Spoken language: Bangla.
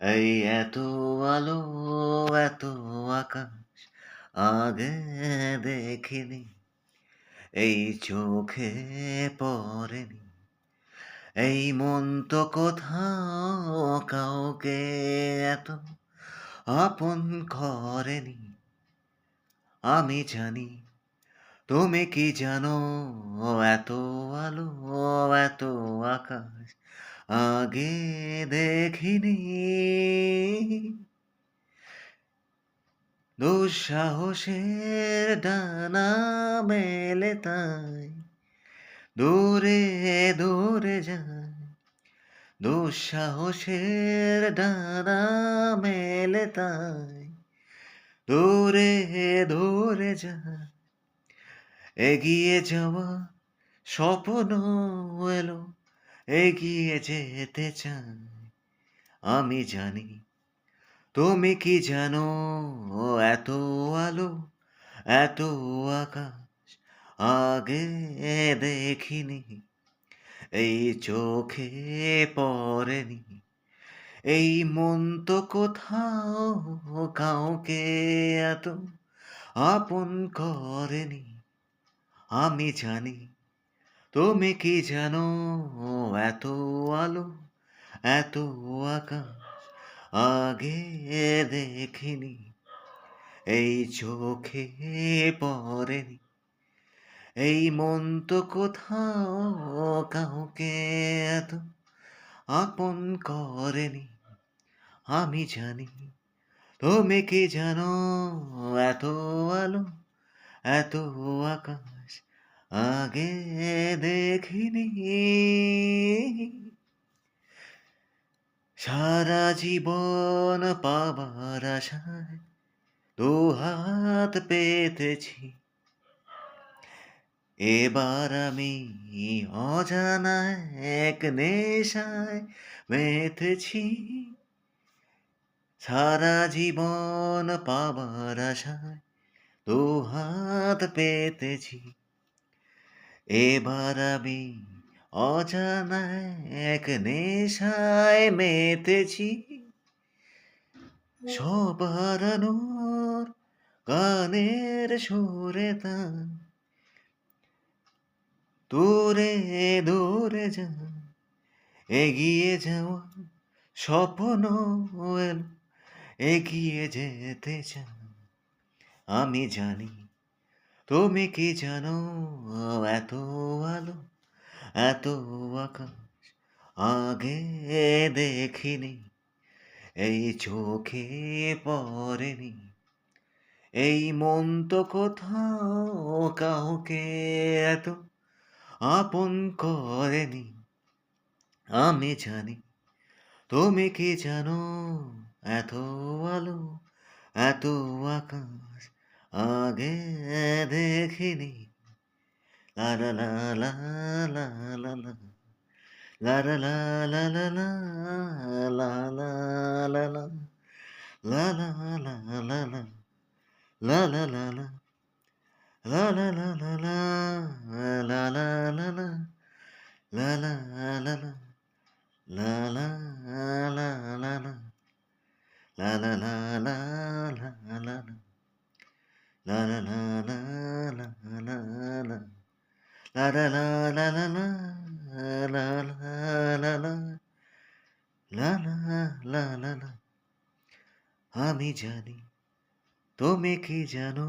এই এত আলো, এত আকাশ, আগে দেখিনি। এই চোখে পড়েনি। এই মন তো কোথাও কাউকে এত আপন করেনি। আমি জানি তুমি কি জানো? এত আলো এত আকাশ, আগে দেখিনি। দুঃসাহসের ডানা মেলে তাই, দূরে দূরে যায়। দুঃসাহসের ডানা মেলে তাই, দূরে দূরে যায়। এগিয়ে যাওয়া স্বপ্ন এলো, এগিয়ে যেতে চাই। আমি জানি তুমি কি জানো এত আলো, এত আকাশ, আগে দেখিনি, এই চোখে পড়েনি, এই মন তো কোথাও কাউকে এত আপন করেনি। আমি জানি, তুমি কি জানো? এত আলো, এত আকাশ, আগে দেখিনি, এই চোখে পড়েনি, এই মন তো কোথাও কাউকে এত আপন করেনি, আমি জানি, তুমি কি জানো? এত আলো এত আকাশ আগে দেখিনি। সারা জীবন পাবার আশায় দু হাত পেতেছি। এবার আমি অজানা এক নেশায় মেতেছি। সারা জীবন পাবার আশায় দু হাত পেতেছি। এবার আমি অজানা এক নেশায় মেতেছি। সব হারানোর গানের সুরে তান দূরে দূরে যা এগিয়ে যাওয়া স্বপ্ন এগিয়ে যেতে চান আমি জানি তুমি কি জানো? এত আলো, এত আকাশ আগে দেখিনি, এই চোখে পড়েনি, এই মন তো কোথাও কাউকে এত আপন করেনি। আমি জানি তুমি কি জানো? এত আলো, এত আকাশ আগে দেখিনি লা লা লা লা লা লা লা La la la la la la la la la la la la la la la la la la la La la la la la la la la la la la la la la la la la la La la la la la la আমি জানি তুমি কি জানো